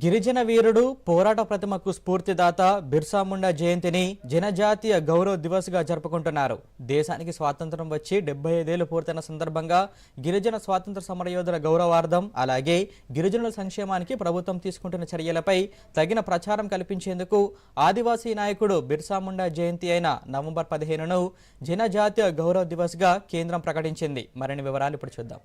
గిరిజన వీరుడు పోరాట ప్రతిమకు స్ఫూర్తిదాత బిర్సాముండా జయంతిని జనజాతీయ గౌరవ దివస్గా జరుపుకుంటున్నారు. దేశానికి స్వాతంత్రం వచ్చి డెబ్బై ఐదేళ్ళు పూర్తయిన సందర్భంగా గిరిజన స్వాతంత్ర సమరయోధుల గౌరవార్థం అలాగే గిరిజనుల సంక్షేమానికి ప్రభుత్వం తీసుకుంటున్న చర్యలపై తగిన ప్రచారం కల్పించేందుకు ఆదివాసీ నాయకుడు బిర్సాముండా జయంతి అయిన నవంబర్ పదిహేనును జనజాతీయ గౌరవ దివస్గా కేంద్రం ప్రకటించింది. మరిన్ని వివరాలు ఇప్పుడు చూద్దాం.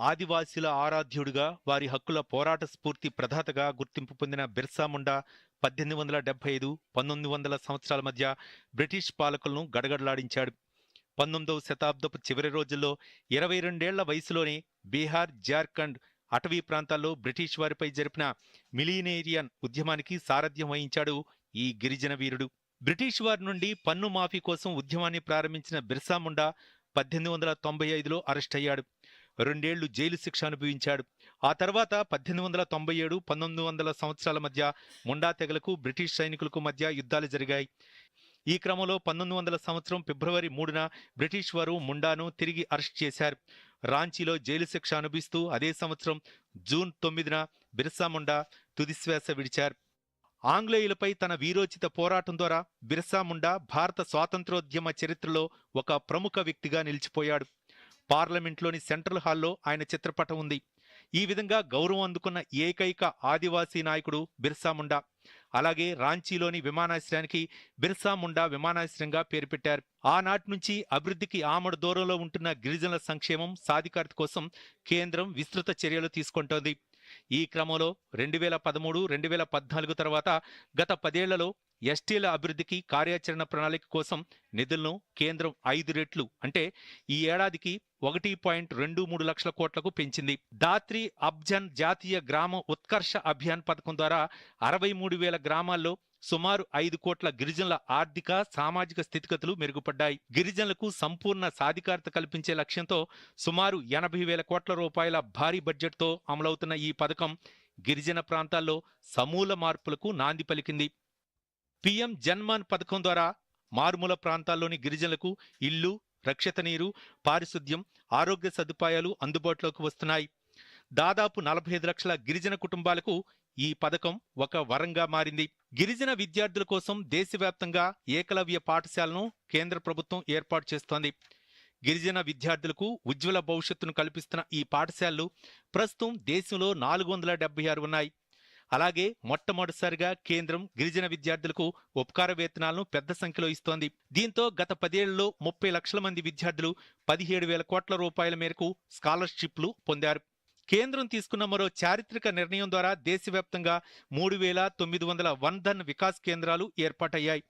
ఆదివాసీల ఆరాధ్యుడిగా వారి హక్కుల పోరాట స్ఫూర్తి ప్రధాతగా గుర్తింపు పొందిన బిర్సాముండా పద్దెనిమిది వందల డెబ్బై ఐదు పంతొమ్మిది వందల సంవత్సరాల మధ్య బ్రిటిష్ పాలకులను గడగడలాడించాడు. పంతొమ్మిదవ శతాబ్దపు చివరి రోజుల్లో ఇరవై రెండేళ్ళ వయసులోనే బీహార్ జార్ఖండ్ అటవీ ప్రాంతాల్లో బ్రిటిష్ వారిపై జరిపిన మిలీనేరియన్ ఉద్యమానికి సారథ్యం వహించాడు ఈ గిరిజన వీరుడు. బ్రిటిష్ వారి నుండి పన్ను మాఫీ కోసం ఉద్యమాన్ని ప్రారంభించిన బిర్సాముండా పద్దెనిమిది వందల తొంభై ఐదులో అరెస్ట్ అయ్యాడు. రెండేళ్ళు జైలు శిక్ష అనుభవించాడు. ఆ తర్వాత పద్దెనిమిది వందల తొంభై ఏడు పంతొమ్మిది వందల సంవత్సరాల మధ్య ముండా తెగలకు బ్రిటిష్ సైనికులకు మధ్య యుద్ధాలు జరిగాయి. ఈ క్రమంలో పంతొమ్మిది వందల సంవత్సరం ఫిబ్రవరి మూడున బ్రిటిష్ వారు ముండాను తిరిగి అరెస్ట్ చేశారు. రాంచీలో జైలు శిక్ష అనుభవిస్తూ అదే సంవత్సరం జూన్ తొమ్మిదిన బిర్సా ముండా తుదిశ్వాస విడిచారు. ఆంగ్లేయులపై తన వీరోచిత పోరాటం ద్వారా బిర్సా ముండా భారత స్వాతంత్రోద్యమ చరిత్రలో ఒక ప్రముఖ వ్యక్తిగా నిలిచిపోయాడు. పార్లమెంట్లోని సెంట్రల్ హాల్లో ఆయన చిత్రపటం ఉంది. ఈ విధంగా గౌరవం అందుకున్న ఏకైక ఆదివాసీ నాయకుడు బిర్సా ముండా. అలాగే రాంచీలోని విమానాశ్రయానికి బిర్సా ముండా విమానాశ్రయంగా పేరు పెట్టారు. ఆనాటి నుంచి అభివృద్ధికి ఆమడ దూరంలో ఉంటున్న గిరిజనుల సంక్షేమం సాధికారత కోసం కేంద్రం విస్తృత చర్యలు తీసుకుంటోంది. ఈ క్రమంలో రెండు వేల పదమూడు రెండు వేల పద్నాలుగు తర్వాత గత పదేళ్ళలో ఎస్టీల అభివృద్ధికి కార్యాచరణ ప్రణాళిక కోసం నిధులను కేంద్రం ఐదు రెట్లు అంటే ఈ ఏడాదికి ఒకటి పాయింట్ రెండు మూడు లక్షల కోట్లకు పెంచింది. దాత్రి అబ్జన్ జాతీయ గ్రామ ఉత్కర్ష అభియాన్ పథకం ద్వారా అరవై మూడు వేల గ్రామాల్లో సుమారు ఐదు కోట్ల గిరిజనుల ఆర్థిక సామాజిక స్థితిగతులు మెరుగుపడ్డాయి. గిరిజనులకు సంపూర్ణ సాధికారత కల్పించే లక్ష్యంతో సుమారు ఎనభై వేల కోట్ల రూపాయల భారీ బడ్జెట్తో అమలవుతున్న ఈ పథకం గిరిజన ప్రాంతాల్లో సమూల మార్పులకు నాంది పలికింది. పిఎం జన్మాన్ పథకం ద్వారా మారుమూల ప్రాంతాల్లోని గిరిజనులకు ఇల్లు రక్షిత నీరు పారిశుద్ధ్యం ఆరోగ్య సదుపాయాలు అందుబాటులోకి వస్తున్నాయి. దాదాపు నలభై ఐదు లక్షల గిరిజన కుటుంబాలకు ఈ పథకం ఒక వరంగా మారింది. గిరిజన విద్యార్థుల కోసం దేశవ్యాప్తంగా ఏకలవ్య పాఠశాలను కేంద్ర ప్రభుత్వం ఏర్పాటు చేస్తోంది. గిరిజన విద్యార్థులకు ఉజ్వల భవిష్యత్తును కల్పిస్తున్న ఈ పాఠశాలలు ప్రస్తుతం దేశంలో నాలుగు వందల డెబ్బై ఆరు ఉన్నాయి. అలాగే మొట్టమొదటిసారిగా కేంద్రం గిరిజన విద్యార్థులకు ఉపకార వేతనాలను పెద్ద సంఖ్యలో ఇస్తోంది. దీంతో గత పదేళ్ళలో ముప్పై లక్షల మంది విద్యార్థులు పదిహేడు వేల కోట్ల రూపాయల మేరకు స్కాలర్షిప్లు పొందారు. కేంద్రం తీసుకున్న మరో చారిత్రక నిర్ణయం ద్వారా దేశవ్యాప్తంగా మూడు వేల తొమ్మిది వందల వన్ ధన్ వికాస్ కేంద్రాలు ఏర్పాటయ్యాయి.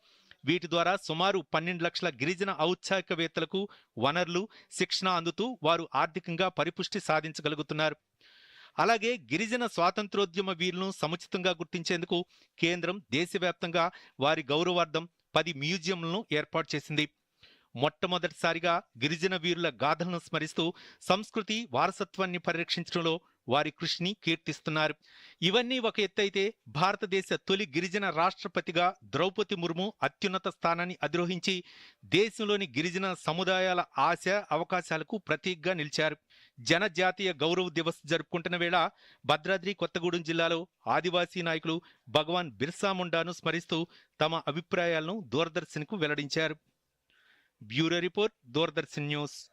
వీటి ద్వారా సుమారు పన్నెండు లక్షల గిరిజన ఔత్సాహికవేత్తలకు వనరులు శిక్షణ అందుతూ వారు ఆర్థికంగా పరిపుష్టి సాధించగలుగుతున్నారు. అలాగే గిరిజన స్వాతంత్రోద్యమ వీరులను సముచితంగా గుర్తించేందుకు కేంద్రం దేశవ్యాప్తంగా వారి గౌరవార్థం పది మ్యూజియంలను ఏర్పాటు చేసింది. మొట్టమొదటిసారిగా గిరిజన వీరుల గాథలను స్మరిస్తూ సంస్కృతి వారసత్వాన్ని పరిరక్షించడంలో వారి కృషిని కీర్తిస్తున్నారు. ఇవన్నీ ఒక ఎత్తైతే భారతదేశ తొలి గిరిజన రాష్ట్రపతిగా ద్రౌపది ముర్ము అత్యున్నత స్థానాన్ని అధిరోహించి దేశంలోని గిరిజన సముదాయాల ఆశ అవకాశాలకు ప్రతీకగా నిలిచారు. జనజాతీయ గౌరవ దివస్ జరుపుకుంటున్న వేళ భద్రాద్రి కొత్తగూడెం జిల్లాలో ఆదివాసీ నాయకులు భగవాన్ బిర్సా ముండాను స్మరిస్తూ తమ అభిప్రాయాలను దూరదర్శన్కు వెల్లడించారు. Bureau report Doordarshan news.